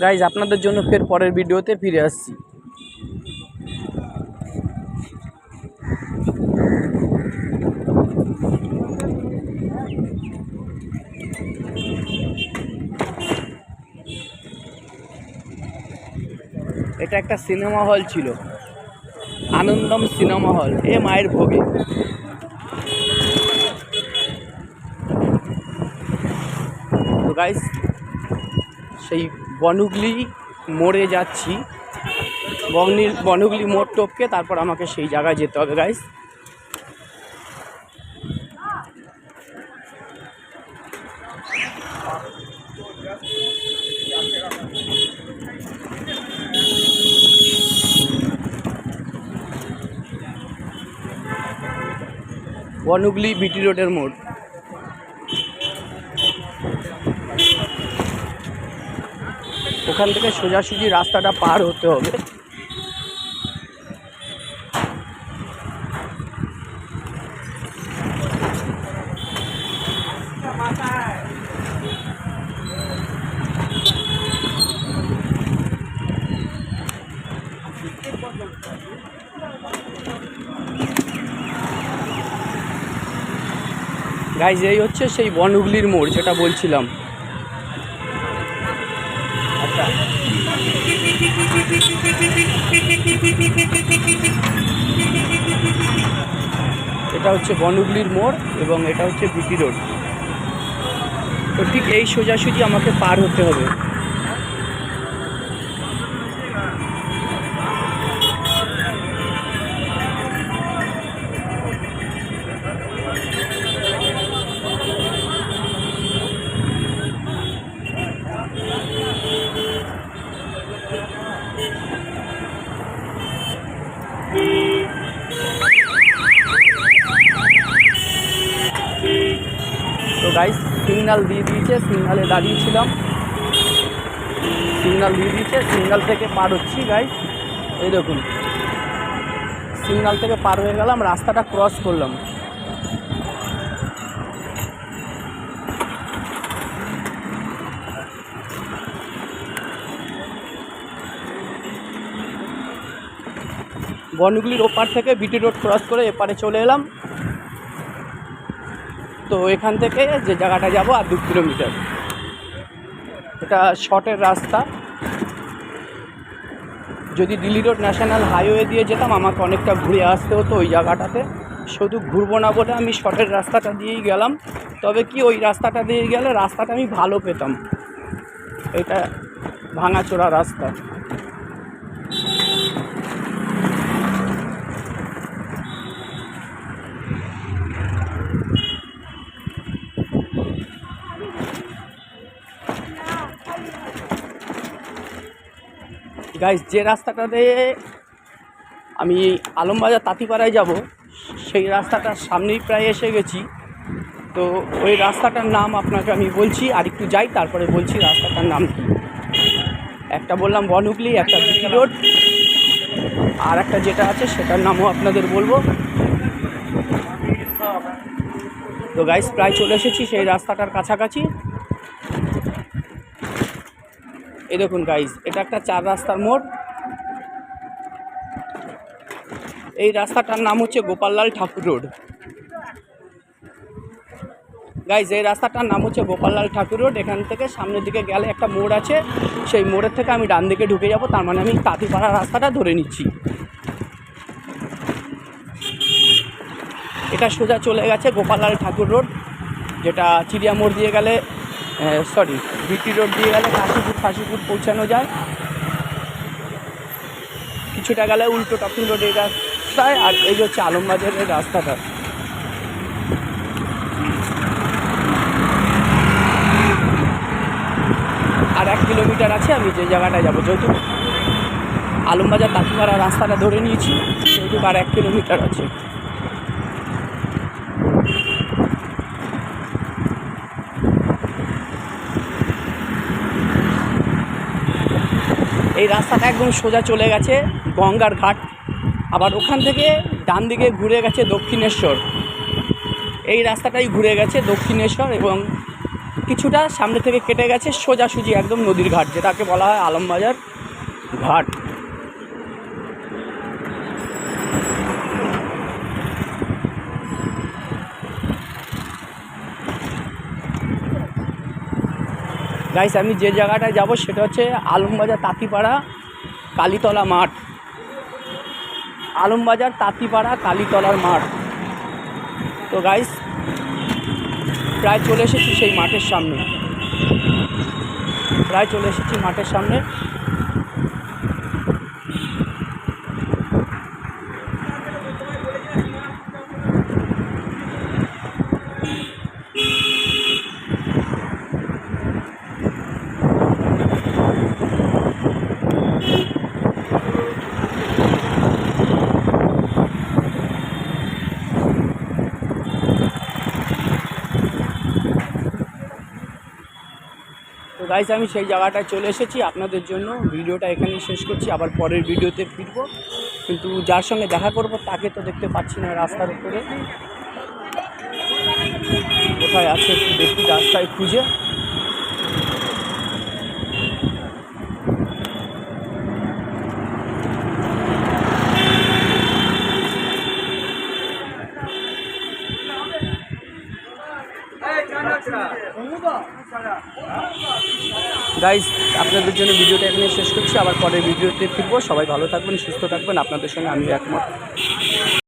Guys আপনাদের জন্য ফের পরের ভিডিওতে ফিরে আসছি। এটা একটা সিনেমা হল ছিল। আনন্দম সিনেমা হল, এ মায়ের ভোগে। গাইস সেই বনুগলি মোড়ে যাচ্ছি। বগনির বনুগলি মোড় টপকে, তারপর আমাকে সেই জায়গায় যেতে হবে গাইস বনুগলি বিটি রোডের মোড়। ওখান থেকে সোজাসুজি রাস্তাটা পার হতে হবে। গাইজ এই হচ্ছে সেই বনহুগলির মোড়, যেটা বলছিলাম। এটা হচ্ছে বনগুলির মোড় এবং এটা হচ্ছে বিটি রোড। তো ঠিক এই সোজাসুজি আমাকে পার হতে হবে। গাইস সিগনাল দিয়ে দিয়েছে সিগনালে দাঁড়িয়েছিলাম। সিগনাল দিয়ে দিয়েছে সিগনাল থেকে পার হচ্ছি গাইস এই দেখুন। সিগনাল থেকে পার হয়ে গেলাম, রাস্তাটা ক্রস করলাম। বনগুলির ওপার থেকে বিটি রোড ক্রস করে এপারে চলে এলাম। তো এখান থেকে যে জায়গাটা যাব, আর দু কিলোমিটার। এটা শর্টের রাস্তা। যদি দিল্লি রোড ন্যাশনাল হাইওয়ে দিয়ে যেতাম, আমাকে অনেকটা ঘুরে আসতে হতো ওই জায়গাটাতে। শুধু ঘুরবো না বলে আমি শর্টের রাস্তাটা দিয়েই গেলাম। তবে কি ওই রাস্তাটা দিয়ে গেলে রাস্তাটা আমি ভালো পেতাম। এটা ভাঙাচোরা রাস্তা। গাইস যে রাস্তাটা দিয়ে আমি আলমবাজার তাঁতিপাড়ায় যাব, সেই রাস্তাটার সামনেই প্রায় এসে গেছি। তো ওই রাস্তাটার নাম আপনাকে আমি বলছি, আর একটু যাই, তারপরে বলছি রাস্তাটার নাম। কি একটা বললাম বনহুগলি, একটা বিটি রোড, আর একটা যেটা আছে সেটার নামও আপনাদের বলব। তো গাইস প্রায় চলে এসেছি সেই রাস্তাটার কাছাকাছি। এই দেখুন গাইজ এটা একটা চার রাস্তার মোড়। এই রাস্তাটার নাম হচ্ছে গোপাললাল ঠাকুর রোড। গাইজ এই রাস্তাটার নাম হচ্ছে গোপাললাল ঠাকুর রোড। এখান থেকে সামনের দিকে গেলে একটা মোড় আছে। সেই মোড়ের থেকে আমি ডান দিকে ঢুকে যাব। তার মানে আমি তাঁতিপাড়া রাস্তাটা ধরে নিচ্ছি। এটা সোজা চলে গেছে গোপাললাল ঠাকুর রোড, যেটা চিড়িয়া মোড় দিয়ে গেলে সরি বিটি রোড দিয়ে গেলে কাশিপুর, কাশীপুর পৌঁছানো যায়। কিছুটা গেলে উল্টো টপিং রোডের রাস্তায় আর এই হচ্ছে আলমবাজারের রাস্তাটা। আর এক কিলোমিটার আছে, আমি যে জায়গাটায় যাব যেহেতু আলমবাজার তাঁতিপাড়া রাস্তাটা ধরে নিয়েছি, সেহেতু আর এক কিলোমিটার আছে। এই রাস্তাটা একদম সোজা চলে গেছে, গঙ্গার ঘাট। আবার ওখান থেকে ডান দিকে ঘুরে গেছে দক্ষিণেশ্বর। এই রাস্তাটাই ঘুরে গেছে দক্ষিণেশ্বর এবং কিছুটা সামনে থেকে কেটে গেছে সোজাসুজি একদম নদীর ঘাট, যেটাকে বলা হয় আলমবাজার ঘাট। গাইস আমি যে জায়গাটায় যাব সেটা হচ্ছে আলমবাজার তাঁতিপাড়া কালীতলা মাঠ। আলমবাজার তাঁতিপাড়া কালীতলার মাঠ। তো গাইস প্রায় চলে এসেছি সেই মাঠের সামনে। প্রায় চলে এসেছি মাঠের সামনে। তো গাইস আমি সেই জায়গাটায় চলে এসেছি। আপনাদের জন্য ভিডিওটা এখানেই শেষ করছি। আবার পরের ভিডিওতে ফিরবো। কিন্তু যার সঙ্গে দেখা করব, তাকে তো দেখতে পাচ্ছি না রাস্তার উপরে। কোথায় আছে একটু দেখি, রাস্তায় খুঁজে। গাইস আপনাদের জন্য ভিডিওটা এখানে শেষ করছি। আবার পরের ভিডিওতে ফিরবো। সবাই ভালো থাকবেন, সুস্থ থাকবেন। আপনাদের সঙ্গে আমি একমত।